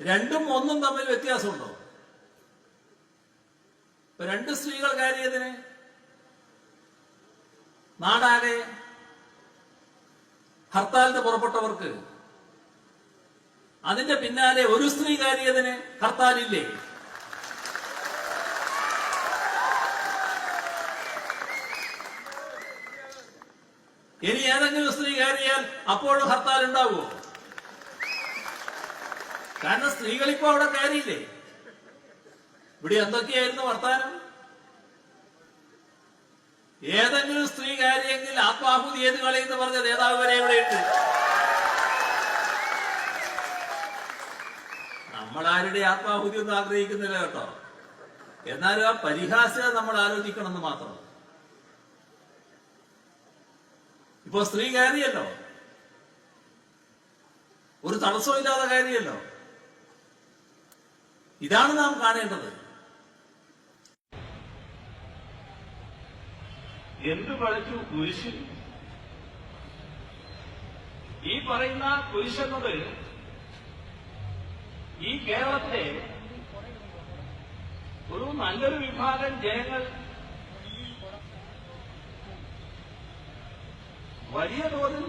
രണ്ടും ഒന്നും തമ്മിൽ വ്യത്യാസമുണ്ടോ? ഇപ്പൊ രണ്ട് സ്ത്രീകൾ കാര്യതിന് നാടാകെ ഹർത്താലിന് പുറപ്പെട്ടവർക്ക് അതിന്റെ പിന്നാലെ ഒരു സ്ത്രീ കാര്യതിന് ഹർത്താലില്ലേ? ഇനി ഏതെങ്കിലും സ്ത്രീ കയറിയാൽ അപ്പോഴും ഹർത്താൽ ഉണ്ടാവുമോ? കാരണം സ്ത്രീകൾ ഇപ്പൊ അവിടെ കയറിയില്ലേ ഇവിടെ എന്തൊക്കെയായിരുന്നു വർത്താനം? ഏതെങ്കിലും സ്ത്രീ കയറിയെങ്കിൽ ആത്മാഹുതി ഏത് കളയെന്ന് പറഞ്ഞ നേതാവ് വരെ ഇവിടെയുണ്ട് നമ്മൾ ആരുടെ ആത്മാഹുതി ഒന്നും ആഗ്രഹിക്കുന്നില്ല കേട്ടോ. എന്നാലും ആ പരിഹാസ്യത നമ്മൾ ആലോചിക്കണമെന്ന് മാത്രം. ഇപ്പൊ സ്ത്രീ കയറിയല്ലോ ഒരു തടസ്സമില്ലാതെ കയറിയല്ലോ ഇതാണ് നാം കാണേണ്ടത്. എന്ത് പഠിച്ചു കുരിശ് ഈ പറയുന്ന കുരിശെന്നത് ഈ കേരളത്തെ ഒരു നല്ലൊരു വിഭാഗം ജനങ്ങൾ വലിയ തോതിൽ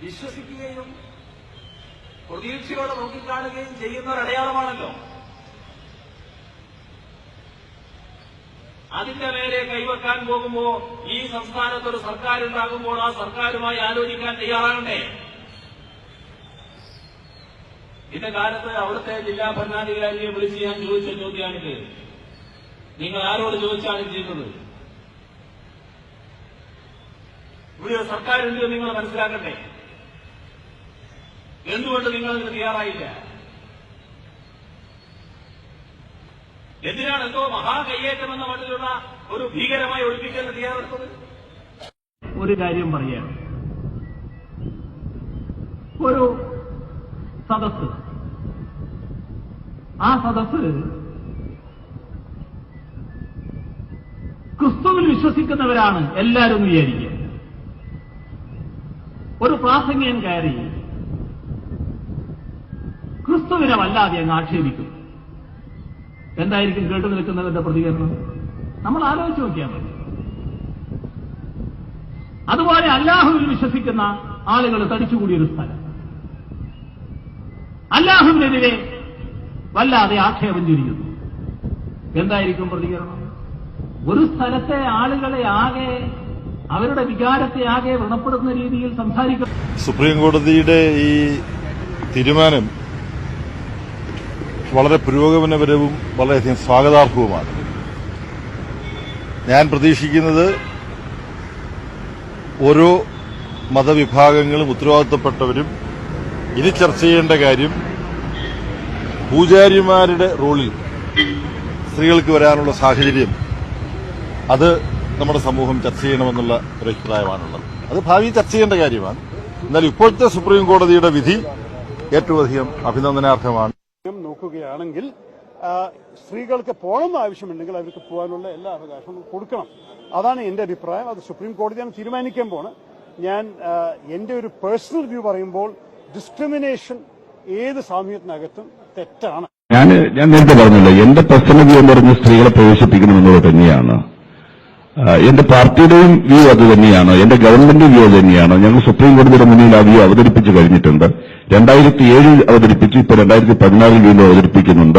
വിശ്വസിക്കുകയും പ്രതീക്ഷയോടെ നോക്കിക്കാണുകയും ചെയ്യുന്ന ഒരു അതിന്റെ നേരെ കൈവെക്കാൻ പോകുമ്പോ ഈ സംസ്ഥാനത്ത് ഒരു സർക്കാർ ഉണ്ടാകുമ്പോൾ ആ സർക്കാരുമായി ആലോചിക്കാൻ തയ്യാറാകണ്ടേ? ഇന്ന കാലത്ത് അവിടുത്തെ ജില്ലാ ഭരണാധികാരിയെ വിളിച്ച് ഞാൻ ചോദിച്ച ചോദ്യമാണിത്. നിങ്ങൾ ആരോട് ചോദിച്ചാണ് ചെയ്യുന്നത് ഇവിടെ സർക്കാരുണ്ട് നിങ്ങൾ മനസ്സിലാക്കണ്ടേ? എന്തുകൊണ്ട് നിങ്ങൾ അതിന് തയ്യാറായില്ല? എന്തിനാണ് എന്തോ മഹാകയ്യേറ്റം എന്ന മട്ടിലുള്ള ഒരു ഭീകരമായി ഒഴിപ്പിക്കലിന് തയ്യാറെടുത്തത്? ഒരു കാര്യം പറയാം. ഒരു സദസ് ആ സദസ് ക്രിസ്തുവിൽ വിശ്വസിക്കുന്നവരാണ് എല്ലാവരും വിചാരിക്കുക. ഒരു പ്രാസംഗികൻ കയറി ക്രിസ്തുവിനെ വല്ലാതെ അങ്ങ് ആക്ഷേപിക്കും. എന്തായിരിക്കും കേട്ടു നിൽക്കുന്നവരുടെ പ്രതികരണം? നമ്മൾ ആലോചിച്ച് നോക്കിയാൽ മതി. അതുപോലെ അല്ലാഹുവിൽ വിശ്വസിക്കുന്ന ആളുകൾ തടിച്ചുകൂടിയൊരു സ്ഥലം. അല്ലാഹുവിനെതിരെ വല്ലാതെ ആക്ഷേപം ചുരിയുന്നു. എന്തായിരിക്കും പ്രതികരണം? ഒരു സ്ഥലത്തെ ആളുകളെ ആകെ അവരുടെ വികാരത്തെ ആകെ വ്രണപ്പെടുന്ന രീതിയിൽ സംസാരിക്കും സുപ്രീം കോടതിയുടെ ഈ തീരുമാനം വളരെ പുരോഗമനപരവും വളരെയധികം സ്വാഗതാർഹവുമാണ്. ഞാൻ പ്രതീക്ഷിക്കുന്നത് ഓരോ മതവിഭാഗങ്ങളും ഉത്തരവാദിത്തപ്പെട്ടവരും ഇനി ചർച്ച ചെയ്യേണ്ട കാര്യം പൂജാരിമാരുടെ റോളിൽ സ്ത്രീകൾക്ക് വരാനുള്ള സാഹചര്യം. അത് നമ്മുടെ സമൂഹം ചർച്ച ചെയ്യണമെന്നുള്ള ഒരു അഭിപ്രായമാണുള്ളത്. അത് ഭാവി ചർച്ച ചെയ്യേണ്ട കാര്യമാണ്. എന്നാൽ ഇപ്പോഴത്തെ സുപ്രീം കോടതിയുടെ വിധി ഏറ്റവും അധികം അഭിനന്ദനാർഹമാണ് ം. നോക്കുകയാണെങ്കിൽ സ്ത്രീകൾക്ക് പോകണമെന്ന് ആവശ്യമുണ്ടെങ്കിൽ അവർക്ക് പോകാനുള്ള എല്ലാ അവകാശവും കൊടുക്കണം. അതാണ് എന്റെ അഭിപ്രായം. അത് സുപ്രീം കോടതിയാണ് തീരുമാനിക്കാൻ പോണ്. ഞാൻ എന്റെ ഒരു പേഴ്സണൽ വ്യൂ പറയുമ്പോൾ ഡിസ്ക്രിമിനേഷൻ ഏത് സാമൂഹ്യത്തിനകത്തും തെറ്റാണ്. ഞാൻ ഞാൻ നേരത്തെ പറഞ്ഞല്ലോ എന്റെ പേഴ്സണൽ വ്യൂ എന്ന് പറഞ്ഞ സ്ത്രീകളെ പ്രവേശിപ്പിക്കണമെന്നുള്ളത് തന്നെയാണ്. എന്റെ പാർട്ടിയുടെയും വ്യൂ അത് തന്നെയാണ്. എന്റെ ഗവൺമെന്റിന്റെ വ്യൂ അത് തന്നെയാണ്. ഞങ്ങൾ സുപ്രീം കോടതിയുടെ മുന്നിൽ ആ വ്യൂ അവതരിപ്പിച്ചു കഴിഞ്ഞിട്ടുണ്ട്. രണ്ടായിരത്തി ഏഴിൽ അവതരിപ്പിച്ചു ഇപ്പോൾ രണ്ടായിരത്തി പതിനാറിൽ വീണ്ടും അവതരിപ്പിക്കുന്നുണ്ട്.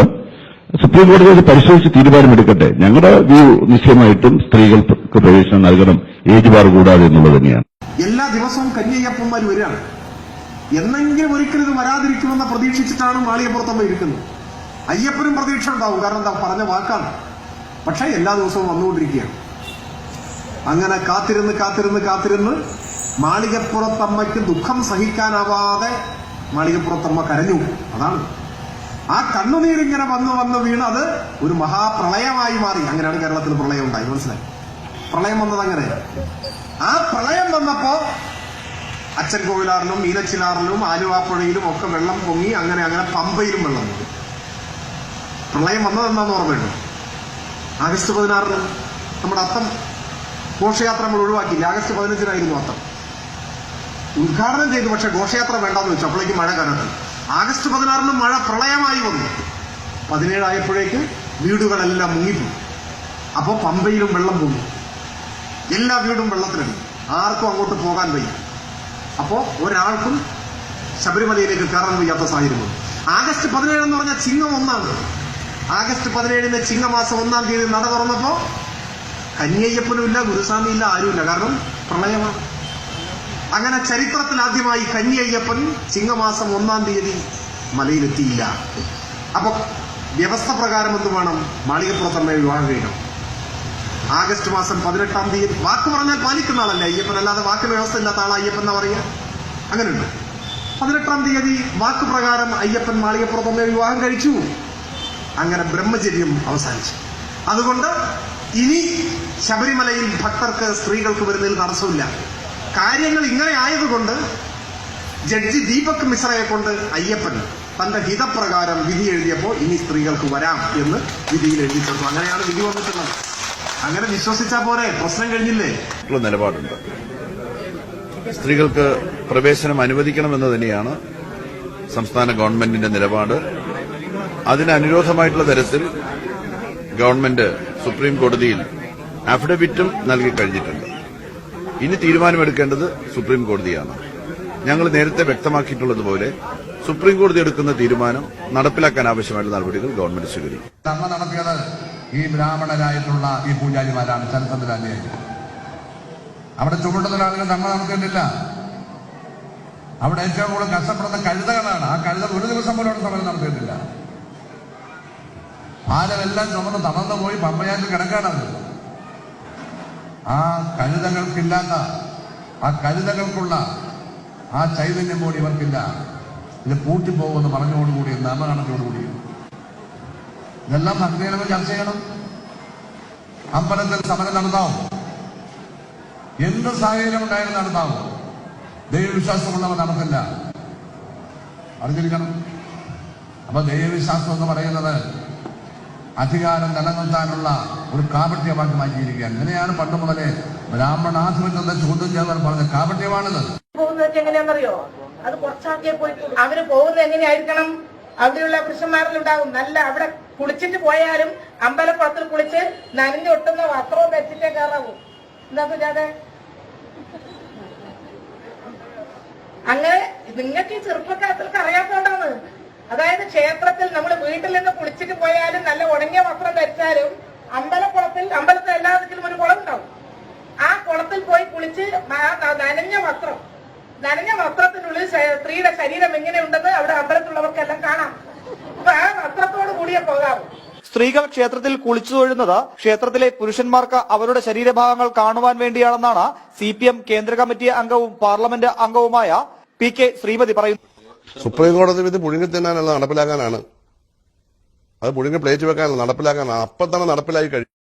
സുപ്രീം കോടതി അത് പരിശോധിച്ച് തീരുമാനമെടുക്കട്ടെ. ഞങ്ങളുടെ വ്യൂ നിശ്ചയമായിട്ടും സ്ത്രീകൾക്ക് പ്രവേശനം നൽകണം ഏജ് ബാർ കൂടാതെ എന്നുള്ളത് തന്നെയാണ്. എല്ലാ ദിവസവും കന്യയ്യപ്പന്മാർ വരികയാണ്. എന്നെങ്കിലും ഒരിക്കലും ഇത് വരാതിരിക്കുമെന്ന് പ്രതീക്ഷിച്ചിട്ടാണ് മാളികപ്പുറത്തമ്മ ഇരിക്കുന്നത്. അയ്യപ്പനും പ്രതീക്ഷ ഉണ്ടാവും കാരണം എന്താ പറഞ്ഞ വാക്കാണ്. പക്ഷേ എല്ലാ ദിവസവും വന്നുകൊണ്ടിരിക്കുകയാണ്. അങ്ങനെ കാത്തിരുന്ന് കാത്തിരുന്ന് കാത്തിരുന്ന് മാളികപ്പുറത്തമ്മയ്ക്ക് ദുഃഖം സഹിക്കാനാവാതെ മാളികപ്പുറത്തമ്മ കരഞ്ഞു. അതാണ്. ആ കണ്ണുനീരിങ്ങനെ വന്ന് വന്ന് വീണ് അത് ഒരു മഹാപ്രളയമായി മാറി. അങ്ങനെയാണ് കേരളത്തിൽ പ്രളയം ഉണ്ടായി മനസ്സിലായി? പ്രളയം വന്നത് അങ്ങനെ. ആ പ്രളയം വന്നപ്പോ അച്ഛൻ കോവിലാറിലും മീനച്ചിലാറിലും ആലുവാപ്പുഴയിലും ഒക്കെ വെള്ളം പൊങ്ങി അങ്ങനെ അങ്ങനെ പമ്പയിലും വെള്ളം പൊങ്ങി പ്രളയം വന്നത് എന്താന്ന് ഓർമ്മയുണ്ട് ആഗസ്റ്റ് പതിനാറിന് നമ്മുടെ അത്തം ഘോഷയാത്ര നമ്മൾ ഒഴിവാക്കിയില്ല ആഗസ്റ്റ് പതിനഞ്ചിനായിരുന്നു അത്തം. ഉദ്ഘാടനം ചെയ്തു. പക്ഷെ ഘോഷയാത്ര വേണ്ടെന്ന് വെച്ചു അപ്പോഴേക്ക് മഴ കനത്തു. ആഗസ്റ്റ് പതിനാറിന് മഴ പ്രളയമായി വന്നു. പതിനേഴായപ്പോഴേക്ക് വീടുകളെല്ലാം മുങ്ങിപ്പോയി. അപ്പോൾ പമ്പയിലും വെള്ളം പൊങ്ങി. എല്ലാ വീടും വെള്ളത്തിലടി ആർക്കും അങ്ങോട്ട് പോകാൻ വയ്യ. അപ്പോൾ ഒരാൾക്കും ശബരിമലയിലേക്ക് കയറാൻ വയ്യാത്ത സാഹചര്യം ആഗസ്റ്റ് പതിനേഴ് എന്ന് പറഞ്ഞാൽ ചിങ്ങം ഒന്നാണ് ആഗസ്റ്റ് പതിനേഴിന് ചിങ്ങമാസം ഒന്നാം തീയതി നട തുറന്നപ്പോൾ കന്യയ്യപ്പനും ഇല്ല ഗുരുസ്വാമിയില്ല ആരുമില്ല. കാരണം പ്രളയമാണ്. അങ്ങനെ ചരിത്രത്തിൽ ആദ്യമായി കന്യയ്യപ്പൻ ചിങ്ങമാസം ഒന്നാം തീയതി മലയിലെത്തിയില്ല. അപ്പൊ വ്യവസ്ഥ പ്രകാരം എന്ത് വേണം? മാളികപ്പുറത്തമ്മയെ വിവാഹം കഴിക്കണം. ആഗസ്റ്റ് മാസം പതിനെട്ടാം തീയതി വാക്ക് പറഞ്ഞാൽ പാലിക്കുന്ന ആളല്ലേ? അയ്യപ്പൻ അല്ലാതെ വാക്കിന് വ്യവസ്ഥ ഇല്ലാത്ത ആളാ അയ്യപ്പൻ എന്നാ പറയുക അങ്ങനെയുണ്ട്. പതിനെട്ടാം തീയതി വാക്ക് പ്രകാരം അയ്യപ്പൻ മാളികപ്പുറത്തമ്മയെ വിവാഹം കഴിച്ചു. അങ്ങനെ ബ്രഹ്മചര്യം അവസാനിച്ചു. അതുകൊണ്ട് ഇനി ശബരിമലയിൽ ഭക്തർക്ക് സ്ത്രീകൾക്ക് വരുന്നതിൽ തടസ്സമില്ല. കാര്യങ്ങൾ ഇങ്ങനെ ആയതുകൊണ്ട് ജഡ്ജി ദീപക് മിശ്രയെ കൊണ്ട് അയ്യപ്പൻ തന്റെ ഹിതപ്രകാരം വിധി എഴുതിയപ്പോൾ ഇനി സ്ത്രീകൾക്ക് വരാം എന്ന് വിധിയിൽ എഴുതി അങ്ങനെയാണ് വിധി വന്നിട്ടുള്ളത്. അങ്ങനെ വിശ്വസിച്ചാ പോരെ? പ്രശ്നം കഴിഞ്ഞില്ലേ? നിലപാടുണ്ട്. സ്ത്രീകൾക്ക് പ്രവേശനം അനുവദിക്കണമെന്ന് തന്നെയാണ് സംസ്ഥാന ഗവൺമെന്റിന്റെ നിലപാട്. അതിനനുരോധമായിട്ടുള്ള തരത്തിൽ ഗവൺമെന്റ് സുപ്രീം കോടതിയിൽ അഫിഡവിറ്റും നൽകി കഴിഞ്ഞിട്ടുണ്ട്. ഇനി തീരുമാനമെടുക്കേണ്ടത് സുപ്രീം കോടതിയാണ്. ഞങ്ങൾ നേരത്തെ വ്യക്തമാക്കിയിട്ടുള്ളതുപോലെ സുപ്രീം കോടതി എടുക്കുന്ന തീരുമാനം നടപ്പിലാക്കാൻ ആവശ്യമായിട്ടുള്ള നടപടികൾ ഗവൺമെന്റ് സ്വീകരിക്കും. നമ്മൾ നടത്തിയത് ഈ ബ്രാഹ്മണരായിട്ടുള്ള ഈ പൂജാരിമാരാണ് ചരിത്രത്തിൽ അന്വേഷിച്ചത് അവിടെ ചുമട്ടുന്ന ആളുകൾ ധർമ്മ നടത്തിയിട്ടില്ല. അവിടെ ഏറ്റവും കൂടുതൽ കഷ്ടപ്പെടുന്ന കഴുതകളാണ്. ആ കഴുത ഒരു ദിവസം പോലും അവിടെ സമരം നടത്തിയിട്ടില്ല. ഭാരമെല്ലാം ചുമന്ന് തളർന്നു പോയി പമ്പയാറ്റിൽ കിടക്കാണത് ആ കഴുതകൾക്കില്ലാത്ത ആ കഴുതകൾക്കുള്ള ആ ചൈതന്യം കൂടി ഇവർക്കില്ല. ഇത് പൂട്ടിപ്പോകുമെന്ന് പറഞ്ഞോടുകൂടി നാമകണത്തോടുകൂടി ഇതെല്ലാം ഭക്തിയിലൊക്കെ ചർച്ച ചെയ്യണം. അമ്പലത്തിൽ സമരം നടത്താവും. എന്ത് സാഹചര്യം ഉണ്ടായാലും നടത്താവും. ദൈവവിശ്വാസമുള്ളവർ നടത്തില്ല. അറിഞ്ഞിരിക്കണം. അപ്പൊ ദൈവവിശ്വാസം എന്ന് പറയുന്നത് അധികാരം നിലനിർത്താനുള്ള ഒരു കാപട്യമാക്കി മാറ്റിയിരിക്കുകയാണ് ഇങ്ങനെയാണ് പണ്ട് മുതലേ ബ്രാഹ്മണാധിപത്യത്തെ ചോദ്യം ചെയ്തവർ പറഞ്ഞ കാപട്യമാണിത്. എങ്ങനെയാണെന്നറിയോ? അത് കുറച്ചാക്കിയേ പോയി അവർ പോകുന്നത് എങ്ങനെയായിരിക്കണം? അവിടെയുള്ള പുരുഷന്മാരിലുണ്ടാകും നല്ല അവിടെ കുളിച്ചിട്ട് പോയാലും അമ്പലക്കുളത്തിൽ കുളിച്ച് നനഞ്ഞു ഒട്ടുന്ന വസ്ത്രവും വെച്ചിട്ടേ കയറാവൂ. എന്താ സുജാതെ അങ്ങനെ നിങ്ങൾക്ക് ഈ ചെറുപ്പക്കാർക്ക് അറിയാത്തോണ്ടാണ് അതായത് ക്ഷേത്രത്തിൽ നമ്മൾ വീട്ടിൽ നിന്ന് കുളിച്ചിട്ട് പോയാലും നല്ല ഉണങ്ങിയ വസ്ത്രം ധരിച്ചാലും അമ്പലക്കുളത്തിൽ അമ്പലത്തിൽ എല്ലാ ഒരു കുളം ഉണ്ടാവും. ആ കുളത്തിൽ പോയി കുളിച്ച് നനഞ്ഞ വസ്ത്രം. നനഞ്ഞ വസ്ത്രത്തിനുള്ളിൽ സ്ത്രീയുടെ ശരീരം എങ്ങനെയുണ്ടെന്ന് അവിടെ അമ്പലത്തിലുള്ളവർക്കെല്ലാം കാണാം. അപ്പൊ ആ വസ്ത്രത്തോട് കൂടിയേ പോകാവൂ. സ്ത്രീകൾ ക്ഷേത്രത്തിൽ കുളിച്ചു തൊഴുന്നത് ക്ഷേത്രത്തിലെ പുരുഷന്മാർക്ക് അവരുടെ ശരീരഭാഗങ്ങൾ കാണുവാൻ വേണ്ടിയാണെന്നാണ് സി കേന്ദ്ര കമ്മിറ്റി അംഗവും പാർലമെന്റ് അംഗവുമായ പി കെ ശ്രീമതി പറയുന്നു സുപ്രീം കോടതി വിധി പുഴുങ്ങി തിന്നാനല്ല നടപ്പിലാക്കാനാണ്. അത് പുഴുങ്ങി പ്ലേറ്റ് വെക്കാനല്ല നടപ്പിലാക്കാനാണ്. അപ്പം തന്നെ നടപ്പിലായി കഴിയും.